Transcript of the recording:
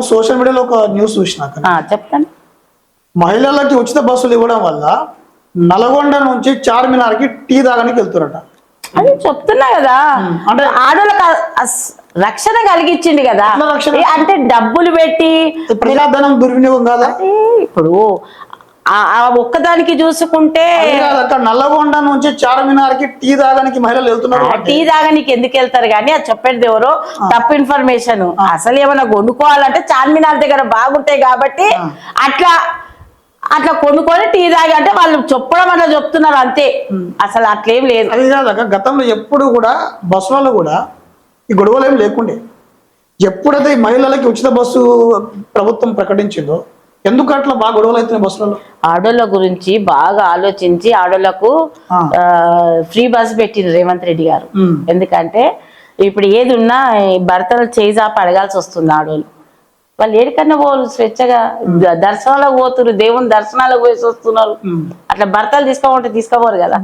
Social మీడియాలో ఒక news చూసినాక ఆ, చెప్తాను. మహిళలకి ఉచిత బస్సులు ఇవ్వడం వల్ల నల్గొండ నుంచి చార్మినార్కి టీ తాగడానికి వెళ్తారట అది చెప్తున్నా కదా. అంటే అస్- రక్షణ కలిగించింది కదా. అంటే డబ్బులు పెట్టి ప్రజాధనం దుర్వినియోగం కాదా? ఇప్పుడు ఆ- ఒక్కదానికి చూసుకుంటే నల్లగొండ నుంచి చార్మినార్కి టీ తాగడానికి మహిళలు వెళ్తున్నారు. ఆ టీ తాగనీకి ఎందుకు వెళ్తారు కానీ అది చెప్పేది ఎవరో? తప్పు ఇన్ఫర్మేషన్ అసలు ఏమైనా కొనుక్కోవాలంటే చార్మినార్ దగ్గర బాగుంటాయి కాబట్టి అట్లా అట్లా కొనుక్కొని టీ తాగి అంటే వాళ్ళు చెప్పడం అట్లా చెప్తున్నారు అంతే. అసలు అట్లేం లేదు. అది కాదు అక్క గతంలో ఎప్పుడు కూడా బస్సులలో కూడా ఈ గొడవలు ఏమి లేకుండే. ఎప్పుడైతే ఈ మహిళలకి ఉచిత బస్సు ప్రభుత్వం ప్రకటించిందో ఎందుకు అట్లా బాగా గొడవలు అవుతున్నాయి బస్సులలో ఆడోళ్ళ గురించి బాగా ఆలోచించి ఆడోళ్ళకు ఆ. ఫ్రీ బస్ పెట్టిండ్రు రేవంత్ రెడ్డి గారు. ఎందుకంటే ఇప్పుడు ఏది ఉన్నా భర్తలు చేజాప అడగాల్సి వస్తుంది ఆడోళ్ళు వాళ్ళు ఏడికన్నా పోరు స్వేచ్ఛగా దర్శనాలకు పోతున్నారు దేవుని దర్శనాలకు పోయి వస్తున్నారు. అట్లా భర్తలు తీసుకోమంటే తీసుకోపోరు కదా